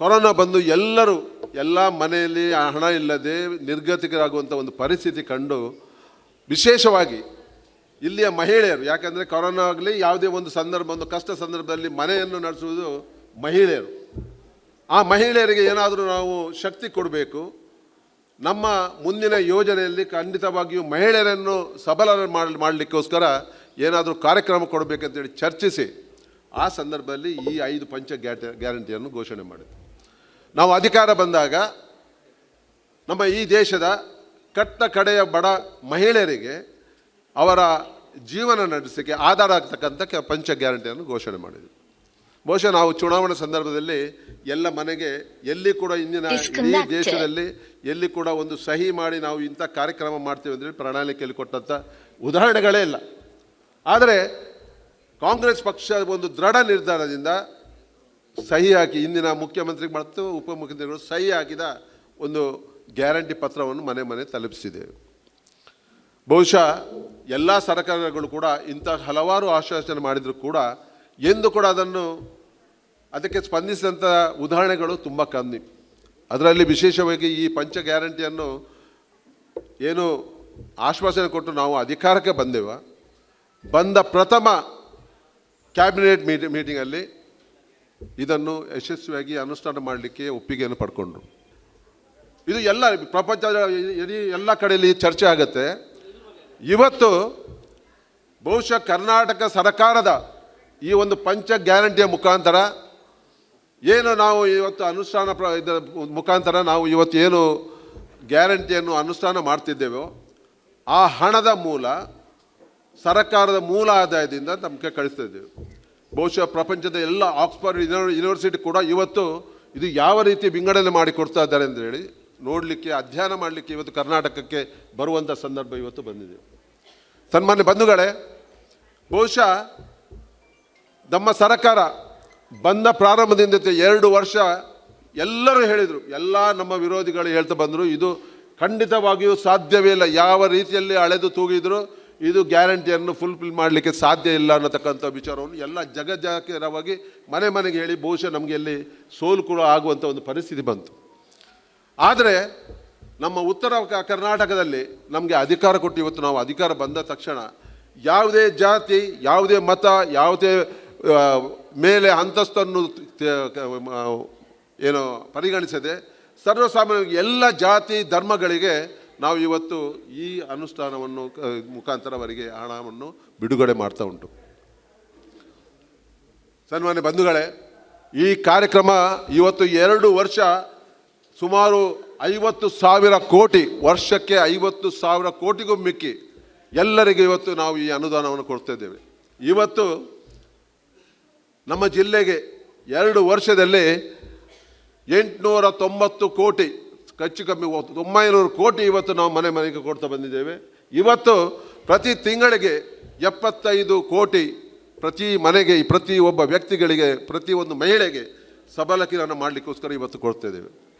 Corona ಬಂದು ಎಲ್ಲರೂ ಎಲ್ಲ ಮನೆಯಲ್ಲಿ ಹಣ ಇಲ್ಲದೆ ನಿರ್ಗತಿಕರಾಗುವಂಥ ಒಂದು ಪರಿಸ್ಥಿತಿ ಕಂಡು ವಿಶೇಷವಾಗಿ ಇಲ್ಲಿಯ ಮಹಿಳೆಯರು, ಯಾಕಂದರೆ ಕೊರೋನಾ ಆಗಲಿ ಯಾವುದೇ ಒಂದು ಸಂದರ್ಭ, ಒಂದು ಕಷ್ಟ ಸಂದರ್ಭದಲ್ಲಿ ಮನೆಯನ್ನು ನಡೆಸುವುದು ಮಹಿಳೆಯರು. ಆ ಮಹಿಳೆಯರಿಗೆ ಏನಾದರೂ ನಾವು ಶಕ್ತಿ ಕೊಡಬೇಕು. ನಮ್ಮ ಮುಂದಿನ ಯೋಜನೆಯಲ್ಲಿ ಖಂಡಿತವಾಗಿಯೂ ಮಹಿಳೆಯರನ್ನು ಸಬಲ ಮಾಡಿ, ಮಾಡಲಿಕ್ಕೋಸ್ಕರ ಏನಾದರೂ ಕಾರ್ಯಕ್ರಮ ಕೊಡಬೇಕಂತೇಳಿ ಚರ್ಚಿಸಿ ಆ ಸಂದರ್ಭದಲ್ಲಿ ಈ ಐದು ಪಂಚ ಗ್ಯಾಟ ಗ್ಯಾರಂಟಿಯನ್ನು ಘೋಷಣೆ ಮಾಡಿದೆ ನಾವು ಅಧಿಕಾರ ಬಂದಾಗ ನಮ್ಮ ಈ ದೇಶದ ಕಟ್ಟ ಕಡೆಯ ಬಡ ಮಹಿಳೆಯರಿಗೆ ಅವರ ಜೀವನ ನಡೆಸಲಿಕ್ಕೆ ಆಧಾರ ಆಗ್ತಕ್ಕಂಥ ಕೆ- ಪಂಚ ಗ್ಯಾರಂಟಿಯನ್ನು ಘೋಷಣೆ ಮಾಡಿದ್ವಿ. ಬಹುಶಃ ನಾವು ಚುನಾವಣಾ ಸಂದರ್ಭದಲ್ಲಿ ಎಲ್ಲ ಮನೆಗೆ ಎಲ್ಲಿ ಕೂಡ ಇಂದಿನ ಈ ದೇಶದಲ್ಲಿ ಎಲ್ಲಿ ಕೂಡ ಒಂದು ಸಹಿ ಮಾಡಿ ನಾವು ಇಂಥ ಕಾರ್ಯಕ್ರಮ ಮಾಡ್ತೀವಿ ಅಂದರೆ ಪ್ರಣಾಳಿಕೆಯಲ್ಲಿ ಕೊಟ್ಟಂಥ ಉದಾಹರಣೆಗಳೇ ಇಲ್ಲ. ಆದರೆ ಕಾಂಗ್ರೆಸ್ ಪಕ್ಷ ಒಂದು ದೃಢ ನಿರ್ಧಾರದಿಂದ ಸಹಿ ಹಾಕಿ ಇಂದಿನ ಮುಖ್ಯಮಂತ್ರಿ ಮತ್ತು ಉಪಮುಖ್ಯಮಂತ್ರಿಗಳು ಸಹಿ ಹಾಕಿದ ಒಂದು ಗ್ಯಾರಂಟಿ ಪತ್ರವನ್ನು ಮನೆ ಮನೆ ತಲುಪಿಸಿದೆ. ಬಹುಶಃ ಎಲ್ಲ ಸರ್ಕಾರಗಳು ಕೂಡ ಇಂಥ ಹಲವಾರು ಆಶ್ವಾಸನೆ ಮಾಡಿದರೂ ಕೂಡ ಎಂದು ಕೂಡ ಅದನ್ನು ಅದಕ್ಕೆ ಸ್ಪಂದಿಸಿದಂಥ ಉದಾಹರಣೆಗಳು ತುಂಬ ಕಮ್ಮಿ. ಅದರಲ್ಲಿ ವಿಶೇಷವಾಗಿ ಈ ಪಂಚ ಗ್ಯಾರಂಟಿಯನ್ನು ಏನು ಆಶ್ವಾಸನೆ ಕೊಟ್ಟು ನಾವು ಅಧಿಕಾರಕ್ಕೆ ಬಂದೆವ. ಬಂದ ಪ್ರಥಮ ಕ್ಯಾಬಿನೆಟ್ ಮೀಟಿ, ಮೀಟಿಂಗಲ್ಲಿ ಇದನ್ನು ಯಶಸ್ವಿಯಾಗಿ ಅನುಷ್ಠಾನ ಮಾಡಲಿಕ್ಕೆ ಒಪ್ಪಿಗೆಯನ್ನು ಪಡ್ಕೊಂಡ್ರು. ಇದು ಎಲ್ಲ ಪ್ರಪಂಚದ ಇಡೀ ಎಲ್ಲ ಕಡೆಯಲ್ಲಿ ಚರ್ಚೆ ಆಗುತ್ತೆ. ಇವತ್ತು ಬಹುಶಃ ಕರ್ನಾಟಕ ಸರ್ಕಾರದ ಈ ಒಂದು ಪಂಚ ಗ್ಯಾರಂಟಿಯ ಮುಖಾಂತರ ಏನು ನಾವು ಇವತ್ತು ಅನುಷ್ಠಾನ ಪ್ರ ಇದರ ಮುಖಾಂತರ ನಾವು ಇವತ್ತು ಏನು ಗ್ಯಾರಂಟಿಯನ್ನು ಅನುಷ್ಠಾನ ಮಾಡ್ತಿದ್ದೇವೋ, ಆ ಹಣದ ಮೂಲ ಸರ್ಕಾರದ ಮೂಲ ಆದಾಯದಿಂದ ನಮಗೆ ಕಳಿಸ್ತಾ ಇದ್ದೇವೆ. ಬಹುಶಃ ಪ್ರಪಂಚದ ಎಲ್ಲ ಆಕ್ಸ್ಫರ್ಡ್ ಯೂನಿವರ್- ಯೂನಿವರ್ಸಿಟಿ ಕೂಡ ಇವತ್ತು ಇದು ಯಾವ ರೀತಿ ವಿಂಗಡಣೆ ಮಾಡಿ ಕೊಡ್ತಾ ಇದ್ದಾರೆ ಅಂತ ಹೇಳಿ ನೋಡಲಿಕ್ಕೆ, ಅಧ್ಯಯನ ಮಾಡಲಿಕ್ಕೆ ಇವತ್ತು ಕರ್ನಾಟಕಕ್ಕೆ ಬರುವಂಥ ಸಂದರ್ಭ ಇವತ್ತು ಬಂದಿದೆ. ಸನ್ಮಾನ್ಯ ಬಂಧುಗಳೇ, ಬಹುಶಃ ನಮ್ಮ ಸರ್ಕಾರ ಬಂದ ಪ್ರಾರಂಭದಿಂದ ಎರಡು ವರ್ಷ ಎಲ್ಲರೂ ಹೇಳಿದರು, ಎಲ್ಲ ನಮ್ಮ ವಿರೋಧಿಗಳು ಹೇಳ್ತಾ ಬಂದರು, ಇದು ಖಂಡಿತವಾಗಿಯೂ ಸಾಧ್ಯವೇ ಇಲ್ಲ, ಯಾವ ರೀತಿಯಲ್ಲಿ ಅಳೆದು ತೂಗಿದ್ರು ಇದು ಗ್ಯಾರಂಟಿಯನ್ನು ಫುಲ್ಫಿಲ್ ಮಾಡಲಿಕ್ಕೆ ಸಾಧ್ಯ ಇಲ್ಲ ಅನ್ನತಕ್ಕಂಥ ವಿಚಾರವನ್ನು ಎಲ್ಲ ಜಗಜಾಕಿರವಾಗಿ ಮನೆ ಮನೆಗೆ ಹೇಳಿ ಬಹುಶಃ ನಮಗೆ ಇಲ್ಲಿ ಸೋಲು ಕೂಡ ಆಗುವಂಥ ಒಂದು ಪರಿಸ್ಥಿತಿ ಬಂತು. ಆದರೆ ನಮ್ಮ ಉತ್ತರ ಕರ್ನಾಟಕದಲ್ಲಿ ನಮಗೆ ಅಧಿಕಾರ ಕೊಟ್ಟು ಇವತ್ತು ನಾವು ಅಧಿಕಾರ ಬಂದ ತಕ್ಷಣ ಯಾವುದೇ ಜಾತಿ, ಯಾವುದೇ ಮತ, ಯಾವುದೇ ಮೇಲೆ ಅಂತಸ್ತನ್ನು ಏನು ಪರಿಗಣಿಸದೆ ಸರ್ವಸಾಮಾನ್ಯ ಎಲ್ಲ ಜಾತಿ, ಧರ್ಮಗಳಿಗೆ ನಾವು ಇವತ್ತು ಈ ಅನುಷ್ಠಾನವನ್ನು ಮುಖಾಂತರ ಅವರಿಗೆ ಹಣವನ್ನು ಬಿಡುಗಡೆ ಮಾಡ್ತಾ ಉಂಟು. ಸನ್ಮಾನ್ಯ ಬಂಧುಗಳೇ, ಈ ಕಾರ್ಯಕ್ರಮ ಇವತ್ತು ಎರಡು ವರ್ಷ ಸುಮಾರು ಐವತ್ತು ಸಾವಿರ ಕೋಟಿ, ವರ್ಷಕ್ಕೆ ಐವತ್ತು ಸಾವಿರ ಕೋಟಿಗೂ ಮಿಕ್ಕಿ ಎಲ್ಲರಿಗೂ ಇವತ್ತು ನಾವು ಈ ಅನುದಾನವನ್ನು ಕೊಡ್ತಾ ಇದ್ದೇವೆ. ಇವತ್ತು ನಮ್ಮ ಜಿಲ್ಲೆಗೆ ಎರಡು ವರ್ಷದಲ್ಲಿ ಎಂಟುನೂರ ತೊಂಬತ್ತು ಕೋಟಿ ಹೆಚ್ಚು ಕಮ್ಮಿ ಒಂಬೈನೂರು ಕೋಟಿ ಇವತ್ತು ನಾವು ಮನೆ ಮನೆಗೆ ಕೊಡ್ತಾ ಬಂದಿದ್ದೇವೆ. ಇವತ್ತು ಪ್ರತಿ ತಿಂಗಳಿಗೆ ಎಪ್ಪತ್ತೈದು ಕೋಟಿ ಪ್ರತಿ ಮನೆಗೆ, ಪ್ರತಿ ಒಬ್ಬ ವ್ಯಕ್ತಿಗಳಿಗೆ, ಪ್ರತಿ ಒಂದು ಮಹಿಳೆಗೆ ಸಬಲಕಿರಣ ಮಾಡಲಿಕ್ಕೋಸ್ಕರ ಇವತ್ತು ಕೊಡ್ತಾ ಇದ್ದೇವೆ.